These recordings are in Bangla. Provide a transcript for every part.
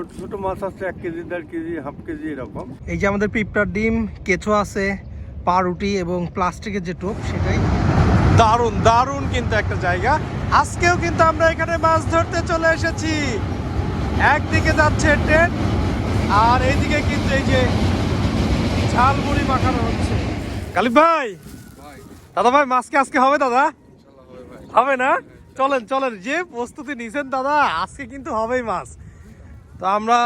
ছোট ছোট মাছ আছে এক কেজি দেড় কেজি হাফ কেজি এরকম। এই যে আমাদের পিঁপড়ার ডিম কেঁচো আছে পাউরুটি এবং প্লাস্টিকের যে টোপ সেটাই। দারুণ দারুণ কিন্তু একটা জায়গা। আজকেও কিন্তু আমরা এখানে মাছ ধরতে চলে এসেছি। একদিকে যাচ্ছে ট্রেন আর এইদিকে কিন্তু এই যে ঝালমুড়ি মাখানো হচ্ছে। কালিব ভাই! দাদা ভাই মাছকে আজকে হবে দাদা? হবে না? চলেন চলেন। যে প্রস্তুতি নিছেন দাদা আজকে কিন্তু হবেই মাছ। তো আমরা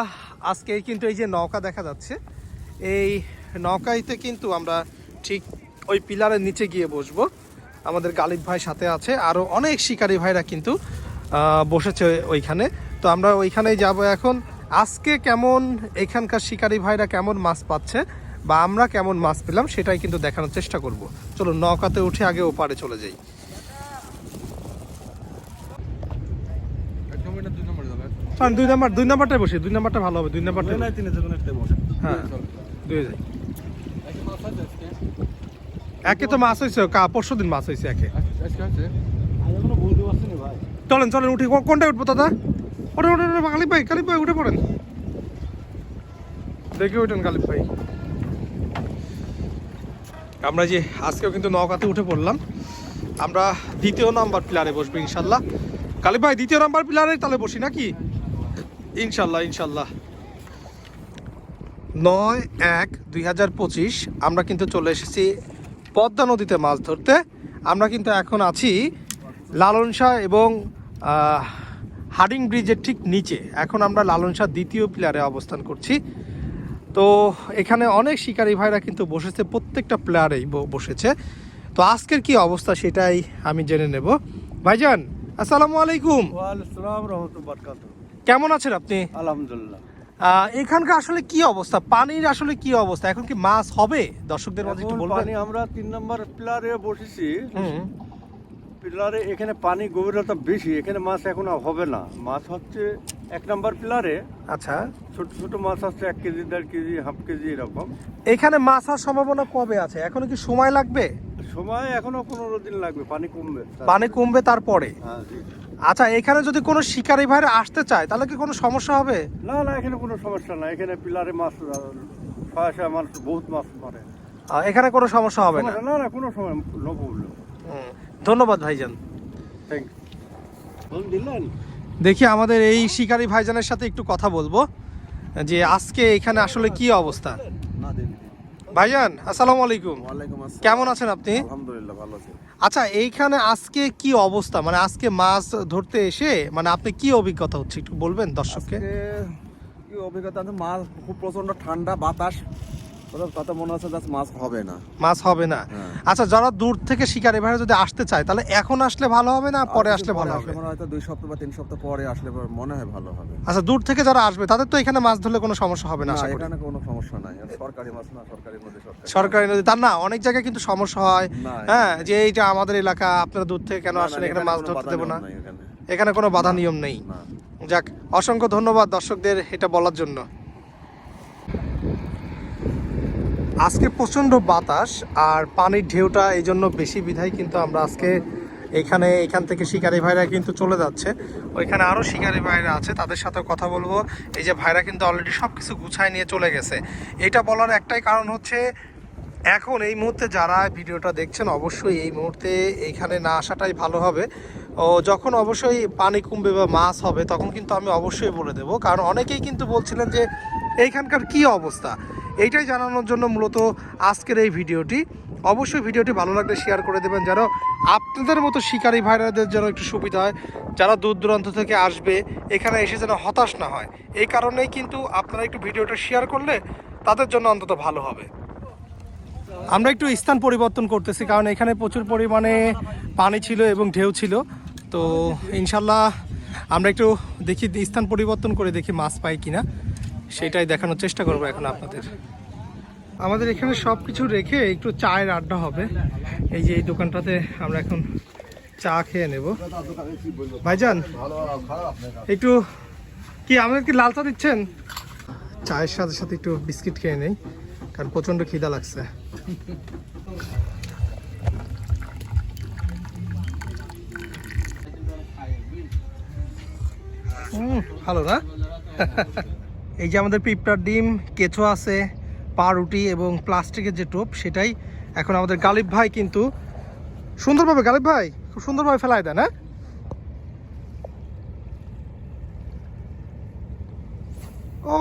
আজকে কিন্তু এই যে নৌকা দেখা যাচ্ছে, এই নৌকাইতে কিন্তু আমরা ঠিক ওই পিলারের নিচে গিয়ে বসবো। আমাদের গালিব ভাই সাথে আছে আরও অনেক শিকারী ভাইরা কিন্তু বসেছে ওইখানে। তো আমরা ওইখানেই যাব এখন। আজকে কেমন এখানকার শিকারী ভাইরা কেমন মাছ পাচ্ছে বা আমরা কেমন মাছ পেলাম সেটাই কিন্তু দেখানোর চেষ্টা করব। চলো নৌকাতে উঠে আগে ওপারে চলে যাই। দুই নাম্বার দুই নাম্বারটাই বসি দুই নাম্বারটা ভালো হবে দুই নাম্বারটা তিনে যে কোনো বসে। হ্যাঁ দুই যাই একে তো মাছ হয়েছে কা পরশু দিন মাছ হয়েছে একে। চলেন চলেন উঠি। কো- কোনটায় উঠবো দাদা? ওটা ওটা ওটা কালিপ ভাই কালিপ ভাই উঠে পড়েন। দেখে উঠেন কালিপ ভাই। আমরা যে আজকেও কিন্তু নৌকাতে উঠে পড়লাম আমরা দ্বিতীয় নাম্বার পিলারে বসবো ইনশাল্লাহ। কালিপ ভাই দ্বিতীয় নাম্বার পিলারে তাহলে বসি নাকি? ইনশাল্লাহ ইনশাল্লাহ। নয় এক দুই হাজার পঁচিশ আমরা কিন্তু চলে এসেছি পদ্মা নদীতে মাছ ধরতে। আমরা কিন্তু এখন আছি লালন শাহ এবং আহ, হাডিং ব্রিজের ঠিক নিচে। এখন আমরা লালন শাহ দ্বিতীয় প্লেয়ারে অবস্থান করছি। তো এখানে অনেক শিকারী ভাইরা কিন্তু বসেছে প্রত্যেকটা প্লেয়ারেই বসেছে। তো আজকের কি অবস্থা সেটাই আমি জেনে নেব। ভাইজান আসসালামু আলাইকুম। ওয়ালাইকুম রহমতুল্লাহ বরকাত কেমন আছেন আপনি? আলহামদুলিল্লাহ। এখানকার আসলে কি অবস্থা? পানির আসলে কি অবস্থা? এখন কি মাছ হবে? দর্শকদের মাঝে একটু বলবেন। আমরা তিন নম্বর পিলারে বসেছি। পিলারে এখানে পানি গভীরতা বেশি এখানে মাছ এখন হবে না। মাছ হচ্ছে এক নম্বর পিলারে আচ্ছা। ছোট ছোট মাছ আছে এক কেজি দেড় কেজি হাফ কেজি এরকম। এখানে মাছ হওয়ার সম্ভাবনা কবে আছে? এখনও কি সময় লাগবে? সময় এখনও পনেরো দিন লাগবে পানি কমবে। পানি কমবে তারপরে? হ্যাঁ। আচ্ছা এখানে যদি কোনো শিকারি ভাইরা আসতে চায় তাহলে কি কোনো সমস্যা হবে? না না এখানে কোনো সমস্যা না এখানে পিলারে মাছ ছয় ছয় মানুষ বহুত মাছ মারে। এখানে কোনো সমস্যা হবে না? না না কোনো সময় নো প্রবলেম হুম, ধন্যবাদ ভাইজান। থ্যাংক ইউ দেখি আমাদের এই শিকারী ভাইজানের সাথে একটু কথা বলব যে আজকে এখানে আসলে কি অবস্থা? ভাইজান আসসালামু আলাইকুম। কেমন আছেন আপনি? আলহামদুলিল্লাহ ভালো আছি। আচ্ছা এইখানে আজকে কি অবস্থা? মানে আজকে মাছ ধরতে এসে মানে আপনি কি অভিজ্ঞতা হচ্ছে একটু বলবেন দর্শককে? কি অভিজ্ঞতা? মাছ খুব প্রচণ্ড ঠান্ডা বাতাস। মনে হচ্ছে মাছ হবে না। মাছ হবে না। হ্যাঁ। আচ্ছা যারা দূর থেকে শিকারি যদি আসতে চায় তাহলে এখন আসলে ভালো হবে না পরে আসলে ভালো হবে? মনে হয়তো দুই সপ্তাহ বা তিন সপ্তাহ পরে আসলে মনে হয় ভালো হবে। আচ্ছা দূর থেকে যারা আসবে তাদের তো এখানে মাছ ধরলে কোনো সমস্যা হবে না না আশা করি। এখানে কোনো সমস্যা নাই। সরকারি মাছ না সরকারি মধ্যে সরকারি সরকারি নদী। তার না অনেক জায়গায় কিন্তু সমস্যা হয়। হ্যাঁ যে এইটা আমাদের এলাকা আপনারা দূর থেকে কেন আসেন এখানে মাছ ধরতে দেবো না। এখানে। কোনো বাধা নিয়ম নেই। যাক অসংখ্য ধন্যবাদ দর্শকদের এটা বলার জন্য। আজকে প্রচণ্ড বাতাস আর পানির ঢেউটা এই জন্য বেশি বিধায় কিন্তু আমরা আজকে এখানে, এখান থেকে শিকারি ভাইরা কিন্তু চলে যাচ্ছে। ওইখানে আরও শিকারি ভাইরা আছে, তাদের সাথে কথা বলব। এই যে ভাইরা কিন্তু অলরেডি সব কিছু গুছায় নিয়ে চলে গেছে। এটা বলার একটাই কারণ হচ্ছে, এখন এই মুহূর্তে যারা ভিডিওটা দেখছেন, অবশ্যই এই মুহূর্তে এইখানে না আসাটাই ভালো হবে। ও, যখন অবশ্যই পানি কমবে বা মাছ হবে, তখন কিন্তু আমি অবশ্যই বলে দেব। কারণ অনেকেই কিন্তু বলছিলেন যে, এইখানকার কি অবস্থা? এইটাই জানানোর জন্য মূলত আজকের এই ভিডিওটি। অবশ্যই ভিডিওটি ভালো লাগলে শেয়ার করে দেবেন যেন আপনাদের মতো শিকারী ভাইরাদের যেন একটু সুবিধা হয়, যারা দূর দূরান্ত থেকে আসবে, এখানে এসে যেন হতাশ না হয়। এই কারণেই কিন্তু আপনারা একটু ভিডিওটা শেয়ার করলে তাদের জন্য অন্তত ভালো হবে। আমরা একটু স্থান পরিবর্তন করতেছি, কারণ এখানে প্রচুর পরিমাণে পানি ছিল এবং ঢেউ ছিল। তো ইনশাল্লাহ আমরা একটু দেখি, স্থান পরিবর্তন করে দেখি মাছ পাই কিনা। সেটাই দেখানোর চেষ্টা করব এখন আপনাদের। আমাদের এখানে সব কিছু রেখে একটু চায়ের আড্ডা হবে। এই যে এই দোকানটাতে আমরা এখন চা খেয়ে নেব। ভাইজান, একটু কি আমাদের কি লাল চা দিচ্ছেন? চায়ের সাথে সাথে একটু বিস্কিট খেয়ে নেই, কারণ প্রচণ্ড খিদা লাগছে। ভালো না? এই যে আমাদের পিঁপড়ার ডিম, কেঁচো আছে, পাউরুটি এবং প্লাস্টিকের যে টোপ, সেটাই এখন আমাদের গালিব ভাই কিন্তু সুন্দরভাবে, গালিব ভাই, খুব সুন্দরভাবে ফেলায় দেন হ্যাঁ? ও,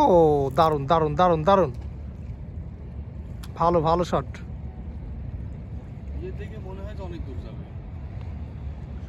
দারুণ দারুণ দারুণ দারুণ। ভালো ভালো শট